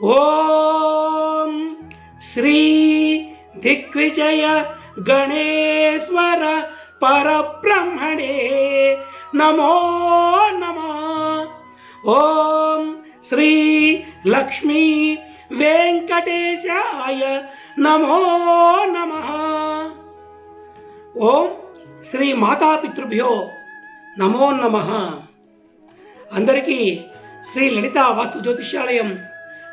ఓం శ్రీ దిగ్విజయ గణేశ్వర పరబ్రహ్మణే నమో నమ. ఓం శ్రీ లక్ష్మీ వెంకటేశాయ నమో నమ. ఓం శ్రీ మాతాపితృభ్యో నమో నమ. అందరికీ శ్రీ లలిత వాస్తు జ్యోతిష్యాలయం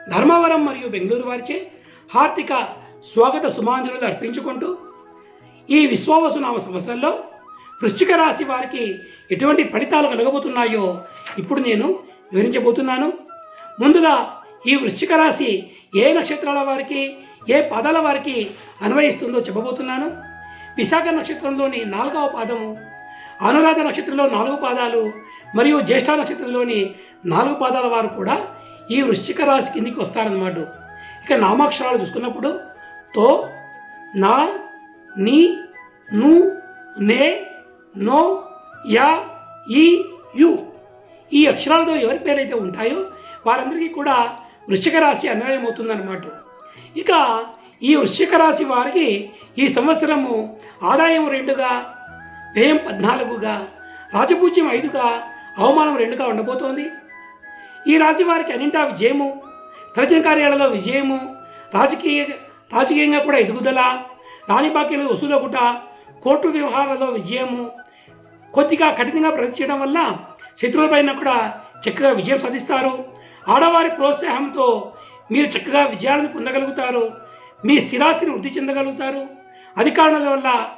ధర్మవరం మరియు బెంగళూరు వారిచే హార్దిక స్వాగత సుమాంజనులు అర్పించుకుంటూ ఈ విశ్వావసునామ సంవత్సరంలో వృశ్చిక రాశి వారికి ఎటువంటి ఫలితాలు కలగబోతున్నాయో ఇప్పుడు నేను వివరించబోతున్నాను. ముందుగా ఈ వృశ్చిక రాశి ఏ నక్షత్రాల వారికి ఏ పదాల వారికి అన్వయిస్తుందో చెప్పబోతున్నాను. విశాఖ నక్షత్రంలోని నాలుగవ పాదము అనురాధ నక్షత్రంలో నాలుగు పాదాలు మరియు జ్యేష్ఠ నక్షత్రంలోని నాలుగు పాదాల వారు కూడా ఈ వృశ్చిక రాశి కిందికి వస్తారన్నమాట. ఇక నామాక్షరాలు చూసుకున్నప్పుడు తో నా నీ ను నే నో యా ఈ యు. ఈ అక్షరాలతో ఎవరి పేర్లైతే ఉంటాయో వారందరికీ కూడా వృశ్చిక రాశి అన్వయం అవుతుందన్నమాట. ఇక ఈ వృశ్చిక రాశి వారికి ఈ సంవత్సరము ఆదాయం రెండుగా వ్యయం పద్నాలుగుగా రాజపూజ్యం ఐదుగా అవమానం రెండుగా ఉండబోతోంది. ఈ రాశి వారికి అన్నింటా విజయము. తలచిన కార్యాలలో విజయము. రాజకీయ రాజకీయంగా కూడా ఎదుగుదల. రాణి బాకీలు వసూలగుట కోర్టు వ్యవహారాలలో విజయము. కొద్దిగా కఠినంగా ప్రతి చేయడం వల్ల శత్రువులపైన కూడా చక్కగా విజయం సాధిస్తారు. ఆడవారి ప్రోత్సాహంతో మీరు చక్కగా విజయాలను పొందగలుగుతారు. మీ స్థిరాస్తిని వృద్ధి చెందగలుగుతారు. అధికారుల వల్ల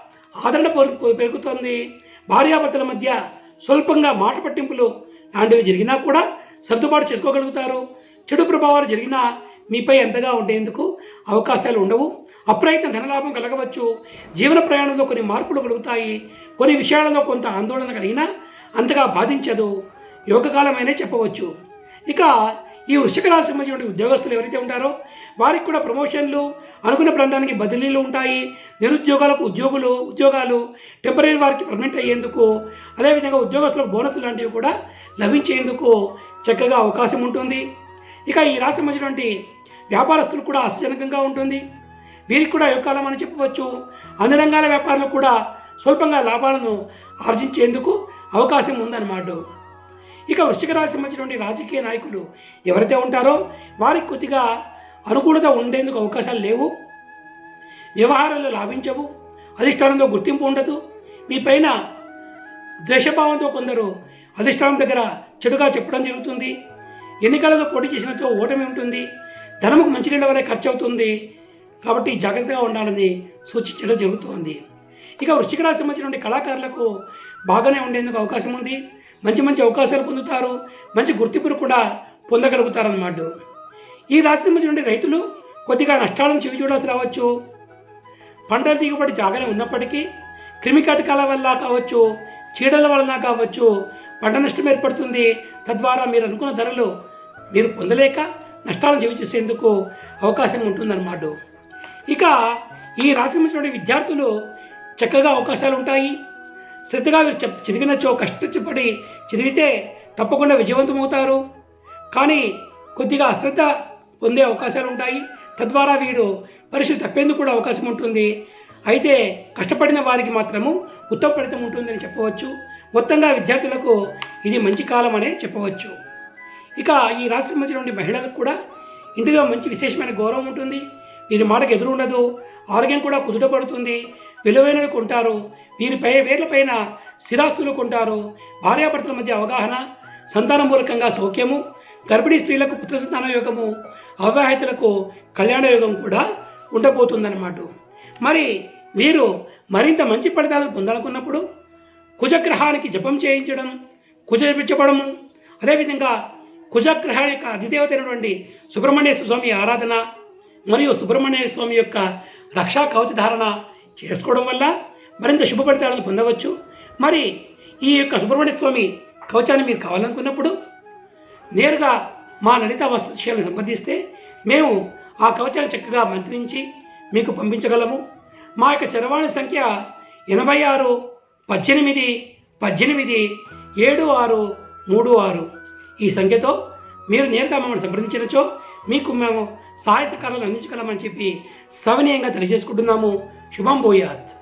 ఆదరణ పెరుగుతుంది. భార్యాభర్తల మధ్య స్వల్పంగా మాట పట్టింపులు లాంటివి జరిగినా కూడా సర్దుబాటు చేసుకోగలుగుతారు. చెడు ప్రభావాలు జరిగినా మీపై ఎంతగా ఉండేందుకు అవకాశాలు ఉండవు. అప్రయత్న ధనలాభం కలగవచ్చు. జీవన ప్రయాణంలో కొన్ని మార్పులు కలుగుతాయి. కొన్ని విషయాలలో కొంత ఆందోళన కలిగినా అంతగా బాధించదు. యోగకాలమైనే చెప్పవచ్చు. ఇక ఈ వృషిక రాశి సంబంధించిన ఉద్యోగస్తులు ఎవరైతే ఉంటారో వారికి కూడా ప్రమోషన్లు అనుకున్న ప్రాంతానికి బదిలీలు ఉంటాయి. నిరుద్యోగాలకు ఉద్యోగులు ఉద్యోగాలు టెంపరీ వారికి పర్మనెంట్ అయ్యేందుకు అదేవిధంగా ఉద్యోగస్తులకు బోనస్ లాంటివి కూడా లభించేందుకు చక్కగా అవకాశం ఉంటుంది. ఇక ఈ రాశి సంబంధించినటువంటి వ్యాపారస్తులు కూడా ఆశాజనకంగా ఉంటుంది. వీరికి కూడా యువకాలం అని చెప్పవచ్చు. అన్ని రంగాల వ్యాపారులు కూడా స్వల్పంగా లాభాలను ఆర్జించేందుకు అవకాశం ఉందన్నమాట. ఇక వృశ్చిక రాశి సంబంధించినటువంటి రాజకీయ నాయకులు ఎవరైతే ఉంటారో వారికి కొద్దిగా అనుకూలత ఉండేందుకు అవకాశాలు లేవు. వ్యవహారాలు లాభించవు. అధిష్టానంలో గుర్తింపు ఉండదు. మీ పైన ద్వేషభావంతో కొందరు అధిష్టానం దగ్గర చెడుగా చెప్పడం జరుగుతుంది. ఎన్నికలలో పోటీ చేసినతో ఓటమి ఉంటుంది. ధనముకు మంచినీళ్ళ వల్ల ఖర్చు అవుతుంది కాబట్టి జాగ్రత్తగా ఉండాలని సూచించడం జరుగుతోంది. ఇక వృశ్చిక రాశి సంబంధించినటువంటి కళాకారులకు బాగానే ఉండేందుకు అవకాశం ఉంది. మంచి మంచి అవకాశాలు పొందుతారు. మంచి గుర్తింపును కూడా పొందగలుగుతారన్నమాట. ఈ రాశి సంబంధించినటువంటి రైతులు కొద్దిగా నష్టాలను చెవి చూడాల్సి రావచ్చు. పంటల దిగుబడి జాగానే ఉన్నప్పటికీ క్రిమికటకాల వల్ల కావచ్చు చీడల వలన కావచ్చు పంట నష్టం ఏర్పడుతుంది. తద్వారా మీరు అనుకున్న ధరలు మీరు పొందలేక నష్టాలను చెవి అవకాశం ఉంటుందన్నమాట. ఇక ఈ రాసి విద్యార్థులు చక్కగా అవకాశాలు ఉంటాయి. శ్రద్ధగా వీరు చదివినచో కష్టపడి చదివితే తప్పకుండా విజయవంతమవుతారు. కానీ కొద్దిగా అశ్రద్ధ పొందే అవకాశాలు ఉంటాయి. తద్వారా వీడు పరీక్షలు తప్పేందుకు కూడా అవకాశం ఉంటుంది. అయితే కష్టపడిన వారికి మాత్రము ఉత్తమ ఫలితం ఉంటుందని చెప్పవచ్చు. మొత్తంగా విద్యార్థులకు ఇది మంచి కాలం అనే చెప్పవచ్చు. ఇక ఈ రాశి నుండి మహిళలకు కూడా ఇంటిలో మంచి విశేషమైన గౌరవం ఉంటుంది. వీరి మాటకు ఎదురు ఉండదు. ఆరోగ్యం కూడా కుదుటపడుతుంది విలువైనవి కొంటారు. వీరిపై వేర్లపైన స్థిరాస్తులు కొంటారు. భార్యాభర్తల మధ్య అవగాహన సంతాన మూలకంగా సౌఖ్యము గర్భిణీ స్త్రీలకు పుత్ర సంతాన యోగము అవివాహితులకు కళ్యాణ యోగం కూడా ఉండబోతుందన్నమాట. మరి వీరు మరింత మంచి ఫలితాలు పొందాలనుకున్నప్పుడు కుజగ్రహానికి జపం చేయించడం కుజపించబడము. అదేవిధంగా కుజగ్రహ యొక్క అధిదేవత అయినటువంటి సుబ్రహ్మణ్య స్వామి ఆరాధన మరియు సుబ్రహ్మణ్య స్వామి యొక్క రక్షా కవచ ధారణ చేసుకోవడం వల్ల మరింత శుభ ఫలితాలను పొందవచ్చు. మరి ఈ యొక్క సుబ్రహ్మణ్య స్వామి కవచాన్ని మీరు కావాలనుకున్నప్పుడు నేరుగా మా లలిత వస్తు సంప్రదిస్తే మేము ఆ కవచాన్ని చక్కగా మంత్రించి మీకు పంపించగలము. మా యొక్క చరవాణి సంఖ్య ఎనభై ఆరు పద్దెనిమిది పద్దెనిమిది ఏడు ఆరు మూడు ఆరు. ఈ సంఖ్యతో మీరు నేరుగా మమ్మల్ని సంప్రదించినచో మీకు మేము సహాయ సహకారాలు అందించగలమని చెప్పి సవనీయంగా తెలియజేసుకుంటున్నాము. శుభం భూయాత్.